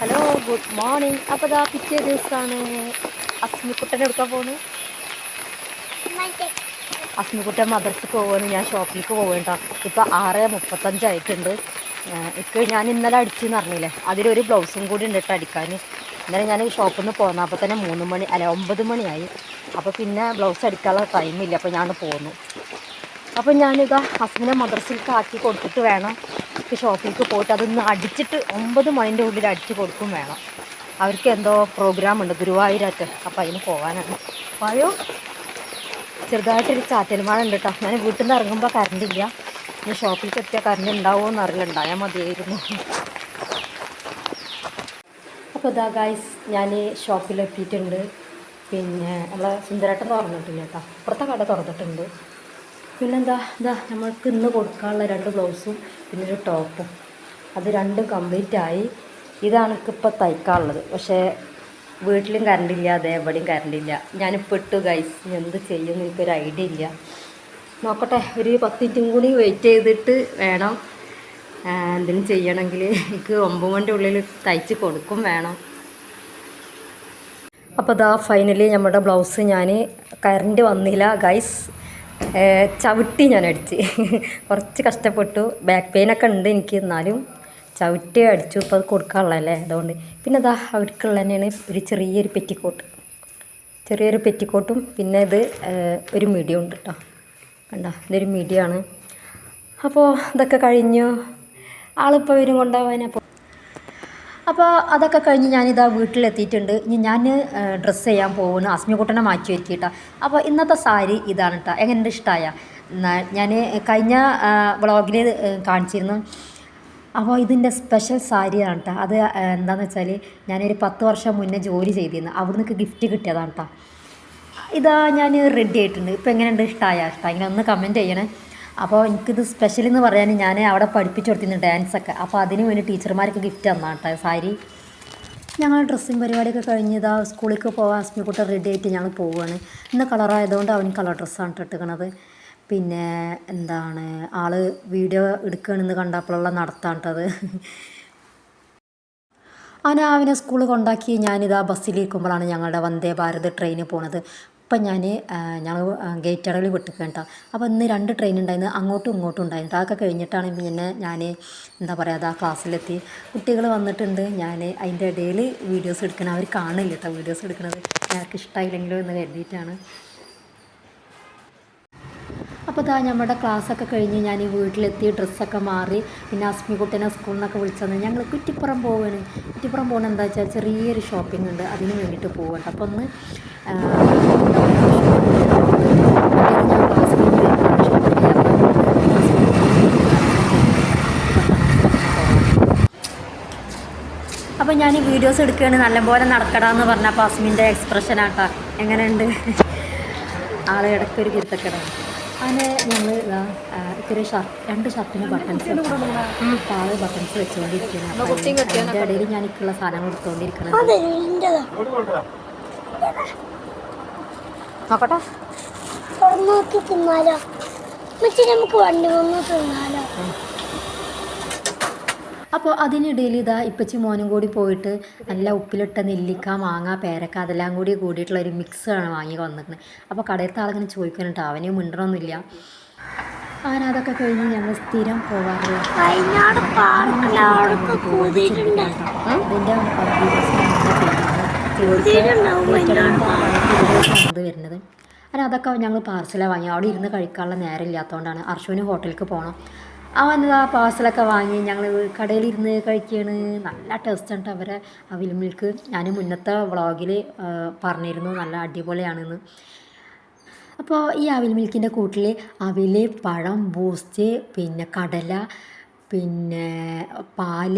Hello good morning അപ്പോൾ ഇതാ പിറ്റേ ദിവസമാണ് അസ്മിക്കുട്ടനെ എടുക്കാൻ പോണു. അസ്മിക്കുട്ടൻ മദർസക്ക് പോവാണ്. ഞാൻ ഷോപ്പിലേക്ക് പോവേണ്ട ഇപ്പോൾ ആറ് മുപ്പത്തഞ്ചായിട്ടുണ്ട് ഇപ്പൊ ഞാൻ ഇന്നലെ അടിച്ചെന്ന് പറഞ്ഞില്ലേ? അതിലൊരു ബ്ലൗസും കൂടി ഉണ്ട് കേട്ടോ അടിക്കാൻ. ഇന്നലെ ഞാൻ ഷോപ്പിൽ നിന്ന് പോന്നു അപ്പോൾ തന്നെ മൂന്ന് മണി അല്ല ഒമ്പത് മണിയായി. അപ്പോൾ പിന്നെ ബ്ലൗസ് അടിക്കാനുള്ള ടൈമില്ല അപ്പോൾ ഞാൻ പോന്നു. അപ്പോൾ ഞാനിത് ഹസ്ബൻഡിനെ മദ്രസയിലേക്ക് ആക്കി കൊടുത്തിട്ട് വേണം. ഷോപ്പിലേക്ക് പോയിട്ട് അതൊന്ന് അടിച്ചിട്ട് ഒമ്പത് മണിന്റെ ഉള്ളിൽ അടിച്ച് കൊടുക്കും വേണം. അവർക്ക് എന്തോ പ്രോഗ്രാം ഉണ്ട് ഗുരുവായൂരത്ത്. അപ്പോൾ അതിന് പോകാനാണ് അയ്യോ ചെറുതായിട്ടൊരു ചാറ്റൽ ഉണ്ട് കേട്ടോ ഞാൻ വീട്ടിൽ നിന്ന് ഇറങ്ങുമ്പോൾ കറണ്ട് ഇല്ല. ഇനി ഷോപ്പിലേക്ക് എത്തിയാൽ കറണ്ട് ഉണ്ടാവുമോ എന്ന് അറിയില്ല. ഉണ്ടായാൽ മതിയായിരുന്നു. അപ്പോൾ ഇതാ ഗായ്സ് ഞാൻ ഷോപ്പിലെത്തിയിട്ടുണ്ട് പിന്നെ നമ്മളെ സുന്ദരേട്ടൻ തുറന്നിട്ടില്ല കേട്ടോ അപ്പുറത്തെ കട തുറന്നിട്ടുണ്ട്. പിന്നെന്താ ഇതാ നമ്മൾക്ക് ഇന്ന് കൊടുക്കാനുള്ള രണ്ട് ബ്ലൗസും പിന്നെ ഒരു ടോപ്പും. അത് രണ്ടും കംപ്ലീറ്റ് ആയി. ഇതാണ് ഇപ്പോൾ തയ്ക്കാനുള്ളത്. പക്ഷേ വീട്ടിലും കറണ്ട് ഇല്ല അതെ എവിടെയും കറണ്ട് ഇല്ല. ഞാനിപ്പോൾ ഇട്ടു ഗൈസ് എന്ത് ചെയ്യുമെന്ന് എനിക്കൊരു ഐഡിയ ഇല്ല. നോക്കട്ടെ ഒരു പത്ത് മിനിറ്റും കൂടി വെയിറ്റ് ചെയ്തിട്ട് വേണം. എന്തിനും ചെയ്യണമെങ്കിൽ എനിക്ക് ഒമ്പത് മണിന്റെ ഉള്ളിൽ തയ്ച്ച് കൊടുക്കും വേണം. അപ്പോൾ ഇതാ ഫൈനലി നമ്മുടെ ബ്ലൗസ് ഞാൻ കറണ്ട് വന്നില്ല ഗൈസ് ചവിട്ടി ഞാൻ അടിച്ച്. കുറച്ച് കഷ്ടപ്പെട്ടു. ബാക്ക് പെയിനൊക്കെ ഉണ്ട് എനിക്ക് എന്നാലും. ചവിട്ടി അടിച്ചു. ഇപ്പോൾ അത് കൊടുക്കാനുള്ളതല്ലേ? അതുകൊണ്ട്. പിന്നെ അതാ അവർക്കുള്ള തന്നെയാണ് ഒരു ചെറിയൊരു പെറ്റിക്കോട്ട്. ചെറിയൊരു പെറ്റിക്കോട്ടും പിന്നെ ഇത് ഒരു മീഡിയം ഉണ്ട് കേട്ടോ കണ്ട? ഇതൊരു മീഡിയമാണ് അപ്പോൾ ഇതൊക്കെ കഴിഞ്ഞു. ആളിപ്പോൾ വരും കൊണ്ടുപോകാൻ. അപ്പോൾ അപ്പോൾ അതൊക്കെ കഴിഞ്ഞ് ഞാനിതാ വീട്ടിലെത്തിയിട്ടുണ്ട്. ഇനി ഞാൻ ഡ്രസ്സ് ചെയ്യാൻ പോകുന്നു. അസ്മിക്കുട്ടനെ മാറ്റി വെക്കിയിട്ടാ അപ്പോൾ ഇന്നത്തെ സാരി ഇതാണ് കേട്ടോ എങ്ങനെ ഇഷ്ടമായ ഞാൻ കഴിഞ്ഞ വ്ളോഗിൽ കാണിച്ചിരുന്നു. അപ്പോൾ ഇതിന്റെ സ്പെഷ്യൽ സാരിയാണ് കേട്ടോ അത് എന്താണെന്ന് വെച്ചാൽ ഞാനൊരു പത്ത് വർഷം മുന്നേ ജോലി ചെയ്തിരുന്നു. അവിടുന്ന് നിന്ന് ഗിഫ്റ്റ് കിട്ടിയതാണ് കേട്ടോ ഇതാ ഞാൻ റെഡി ആയിട്ടുണ്ട്. ഇപ്പോൾ എങ്ങനെയുണ്ട് ഇഷ്ടമായ ഇഷ്ടം ഇങ്ങനെ ഒന്ന് കമന്റ് ചെയ്യണേ. അപ്പോൾ എനിക്കിത് സ്പെഷ്യൽ എന്ന് പറയാൻ ഞാൻ അവിടെ പഠിപ്പിച്ചു കൊടുത്തിരുന്നു ഡാൻസൊക്കെ അപ്പോൾ അതിന് വേണ്ടി ടീച്ചർമാർക്ക് ഗിഫ്റ്റ് തന്നാ കേട്ടോ സാരി. ഞങ്ങൾ ഡ്രസ്സിങ് പരിപാടിയൊക്കെ കഴിഞ്ഞ് ഇതാ സ്കൂളിലേക്ക് പോകാൻ അസ്മിക്കുട്ട റെഡി ആയിട്ട് ഞങ്ങൾ പോവുകയാണ് ഇന്ന് കളറായതുകൊണ്ട് അവൻ കളർ ഡ്രസ്സാണ് ഇട്ടിരിക്കണത് പിന്നെ എന്താണ് ആൾ വീഡിയോ എടുക്കുകയാണെന്ന് കണ്ടപ്പോഴുള്ള നടത്താണ്ടത് അവനെ അവനെ സ്കൂളിൽ കൊണ്ടാക്കി ഞാനിതാ ബസ്സിലിരിക്കുമ്പോഴാണ് ഞങ്ങളുടെ വന്ദേ ഭാരത് ട്രെയിന് പോണത്. ഇപ്പം ഞാൻ ഞങ്ങൾ ഗേറ്റ് അടവിൽ വിട്ടിക്കുക കേട്ടോ. അപ്പോൾ ഇന്ന് രണ്ട് ട്രെയിൻ ഉണ്ടായിരുന്നു. അങ്ങോട്ടും ഇങ്ങോട്ടും ഉണ്ടായിരുന്നു. അതൊക്കെ കഴിഞ്ഞിട്ടാണ് പിന്നെ ഞാൻ എന്താ പറയുക അതാ ക്ലാസ്സിലെത്തി കുട്ടികൾ വന്നിട്ടുണ്ട്. ഞാൻ അതിന്റെ ഇടയിൽ വീഡിയോസ് എടുക്കണം അവർ കാണില്ല കേട്ടോ വീഡിയോസ് എടുക്കുന്നത് ഞങ്ങൾക്ക് ഇഷ്ടമായില്ലെങ്കിലോ എന്ന് കരുതിയിട്ടാണ്. അപ്പോൾ ഇതാ നമ്മുടെ ക്ലാസ്സൊക്കെ കഴിഞ്ഞ് ഞാൻ ഈ വീട്ടിലെത്തി ഡ്രസ്സൊക്കെ മാറി പിന്നെ അസ്മികുട്ടനെ സ്കൂളിൽ നിന്നൊക്കെ വിളിച്ചത് ഞങ്ങൾ കുറ്റിപ്പുറം പോവുകയാണ് കുറ്റിപ്പുറം പോകണ എന്താ വെച്ചാൽ ചെറിയൊരു ഷോപ്പിംഗ് ഉണ്ട്. അതിന് വേണ്ടിയിട്ട് പോകട്ടെ അപ്പോൾ ഒന്ന് അപ്പോൾ ഞാൻ ഈ വീഡിയോസ് എടുക്കുകയാണ് നല്ലപോലെ നടക്കടാന്ന് പറഞ്ഞപ്പോൾ അസ്മിന്റെ എക്സ്പ്രഷൻ ആട്ടാ. എങ്ങനെയുണ്ട്? ആളെ ഇടയ്ക്ക് ഒരു കുരുത്തക്കടാണ് അങ്ങനെ ഞങ്ങൾ ഇതാ ഇത്തിരി ഷർട്ട് രണ്ട് ഷർട്ടിന് ബട്ടൺസ് താഴെ ബട്ടൺസ് വെച്ചുകൊണ്ടിരിക്കുന്നത് അതിന്റെ ഇടയിൽ ഞാൻ ഇക്കുള്ള സാധനങ്ങൾ എടുത്തുകൊണ്ടിരിക്കുന്നത് നോക്കട്ടെ. തിന്നാലോ? മറ്റേ നമുക്ക് വണ്ടി വന്ന് തിന്നാലോ? അപ്പോൾ അതിനിടയിൽ ഇതാ ഇപ്പച്ചി മോനും കൂടി പോയിട്ട് നല്ല ഉപ്പിലിട്ട നെല്ലിക്ക മാങ്ങ പേരക്ക അതെല്ലാം കൂടി കൂടിയിട്ടുള്ള ഒരു മിക്സാണ് വാങ്ങി വന്നിരിക്കുന്നത് അപ്പോൾ കടയത്തെ ആളിങ്ങനെ ചോദിക്കുന്നുണ്ട്. അവനെ മിണ്ടണമൊന്നുമില്ല അങ്ങനെ അതൊക്കെ കഴിഞ്ഞ് ഞങ്ങൾ സ്ഥിരം ഇത് വരുന്നത്. അങ്ങനെ അതൊക്കെ ഞങ്ങൾ പാർസലാണ് വാങ്ങി. അവിടെ ഇരുന്ന് കഴിക്കാനുള്ള നേരം ഇല്ലാത്തതുകൊണ്ടാണ് അർഷുവിന് ഹോട്ടലിലേക്ക് പോകണം അവൻ ആ പാഴ്സലൊക്കെ വാങ്ങി ഞങ്ങൾ കടയിൽ ഇരുന്ന് കഴിക്കുകയാണ് നല്ല ടേസ്റ്റ് ഉണ്ട് അവരെ. അവിൽ മിൽക്ക് ഞാൻ മുന്നത്തെ വ്ളോഗിൽ പറഞ്ഞിരുന്നു. നല്ല അടിപൊളിയാണെന്ന്. അപ്പോൾ ഈ അവിൽ മിൽക്കിന്റെ കൂട്ടിൽ അവിൽ പഴം ബൂസ്റ്റ് പിന്നെ കടല പിന്നെ പാൽ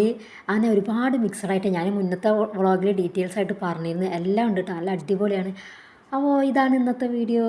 അങ്ങനെ ഒരുപാട് മിക്സഡായിട്ട് ഞാൻ മുന്നത്തെ വ്ളോഗിൽ ഡീറ്റെയിൽസ് ആയിട്ട് പറഞ്ഞിരുന്നു. എല്ലാം ഉണ്ട് കേട്ടോ നല്ല അടിപൊളിയാണ്. അപ്പോൾ ഇതാണ് ഇന്നത്തെ വീഡിയോ.